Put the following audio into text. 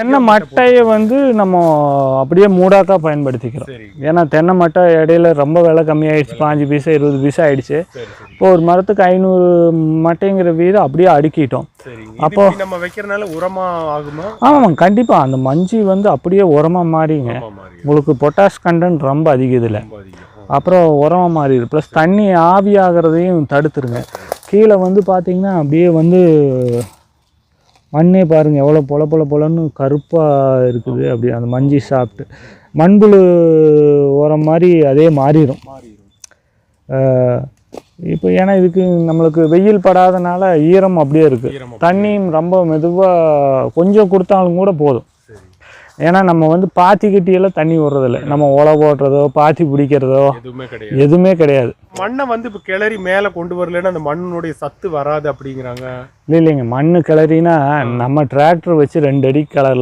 தென்னை மட்டையை வந்து நம்ம அப்படியே மூடாக்கா பயன்படுத்திக்கிறோம். சரி. ஏன்னா தென்னை மட்டை இடையில ரொம்ப விலை கம்மியாயிடுச்சு. பாஞ்சு பைசா இருபது பைசா ஆயிடுச்சு. இப்போ ஒரு மரத்துக்கு ஐநூறு மட்டைங்கிற வீதம் அப்படியே அடுக்கிட்டோம். அப்போ- நம்ம வைக்கிறனால உரமா ஆகுமா? ஆமாம் கண்டிப்பாக அந்த மஞ்சி வந்து அப்படியே உரமாக மாறிங்க. உங்களுக்கு பொட்டாஷ் கண்டென்ட் ரொம்ப அதிகம் இதில். அப்புறம் உரமாக மாறிடு ப்ளஸ் தண்ணி ஆவியாகிறதையும் தடுத்துருங்க. கீழே வந்து பார்த்தீங்கன்னா அப்படியே வந்து மண்ணே பாருங்கள் எவ்வளோ பொல பொல பொலன்னு கருப்பாக இருக்குது. அப்படி அந்த மஞ்சி சாப்பிட்டு. மண்புழு உரம் மாதிரி அதே மாறிடும் இப்போ ஏன்னா இதுக்கு நம்மளுக்கு வெயில் படாதனால ஈரம் அப்படியே இருக்குது தண்ணியும் ரொம்ப மெதுவாக கொஞ்சம் கொடுத்தாலும் கூட போதும். ஏன்னா நம்ம வந்து பாத்தி கட்டியெல்லாம் தண்ணி விடுறதில்ல. நம்ம உழை போடுறதோ பாத்தி பிடிக்கிறதோ எதுவுமே கிடையாது. எதுவுமே கிடையாது. மண்ணை வந்து இப்ப கிளறி மேல கொண்டு வரலன்னா அந்த மண்ணுடைய சத்து வராது அப்படிங்கிறாங்க. இல்லை இல்லைங்க. மண் கிளறினா நம்ம டிராக்டர் வச்சு ரெண்டு அடி கிளறலாம்.